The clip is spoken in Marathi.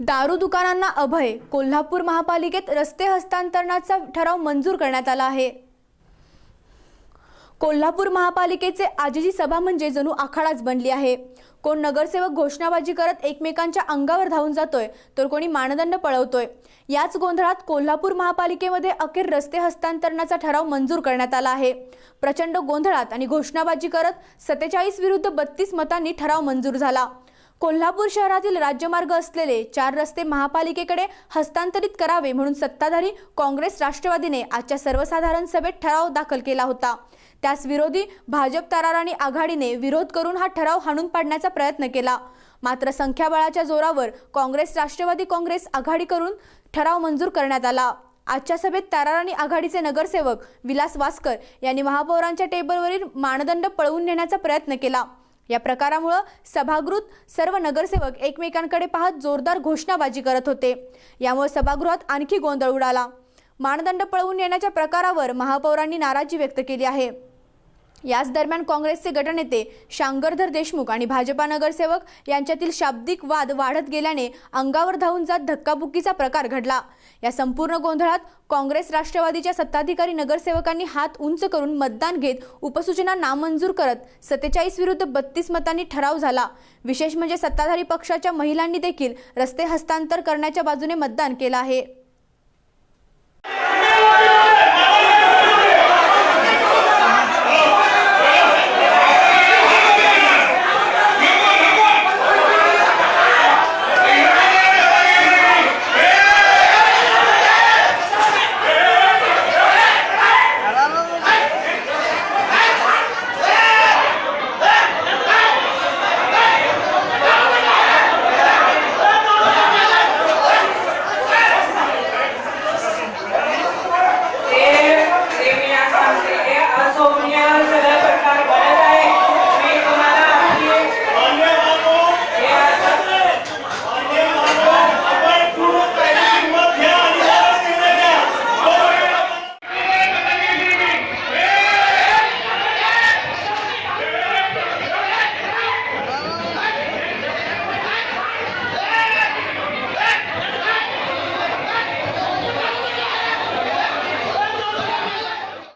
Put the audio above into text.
दारू दुकानांना अभय कोल्हापूर महापालिकेत रस्ते हस्तांतरणाचा ठराव मंजूर करण्यात आला आहे. कोल्हापूर महापालिकेचे आजची सभा म्हणजे जणू आखाडाच बनली आहे. कोण नगरसेवक घोषणाबाजी करत एकमेकांच्या अंगावर धावून जातोय तर कोणी मानदंड पळवतोय. याच गोंधळात कोल्हापूर महापालिकेमध्ये अखेर रस्ते हस्तांतरणाचा ठराव मंजूर करण्यात आला आहे. प्रचंड गोंधळात आणि घोषणाबाजी करत सत्तेचाळीस विरुद्ध बत्तीस मतांनी ठराव मंजूर झाला. कोल्हापूर शहरातील राज्यमार्ग असलेले चार रस्ते महापालिकेकडे हस्तांतरित करावे म्हणून सत्ताधारी काँग्रेस राष्ट्रवादीने आजच्या सर्वसाधारण सभेत ठराव दाखल केला होता. त्यास विरोधी भाजप तराराणी आघाडीने विरोध करून हा ठराव हाणून पाडण्याचा प्रयत्न केला. मात्र संख्याबळाच्या जोरावर काँग्रेस राष्ट्रवादी काँग्रेस आघाडी करून ठराव मंजूर करण्यात आला. आजच्या सभेत ताराराणी आघाडीचे नगरसेवक विलास वास्कर यांनी महापौरांच्या टेबलवरील मानदंड पळवून नेण्याचा प्रयत्न केला. या प्रकारामुळं सभागृहात सर्व नगरसेवक एकमेकांकडे पाहत जोरदार घोषणाबाजी करत होते. यामुळे सभागृहात आणखी गोंधळ उडाला. मानदंड पळवून येण्याच्या प्रकारावर महापौरांनी नाराजी व्यक्त केली आहे. याच दरम्यान काँग्रेसचे गटनेते शांगरधर देशमुख आणि भाजपा नगरसेवक यांच्यातील शाब्दिक वाद वाढत गेल्याने अंगावर धावून जात धक्काबुक्कीचा प्रकार घडला. या संपूर्ण गोंधळात काँग्रेस राष्ट्रवादीच्या सत्ताधिकारी नगरसेवकांनी हात उंच करून मतदान घेत उपसूचना नामंजूर करत सत्तेचाळीस विरुद्ध बत्तीस मतांनी ठराव झाला. विशेष म्हणजे सत्ताधारी पक्षाच्या महिलांनी देखील रस्ते हस्तांतर करण्याच्या बाजूने मतदान केलं आहे.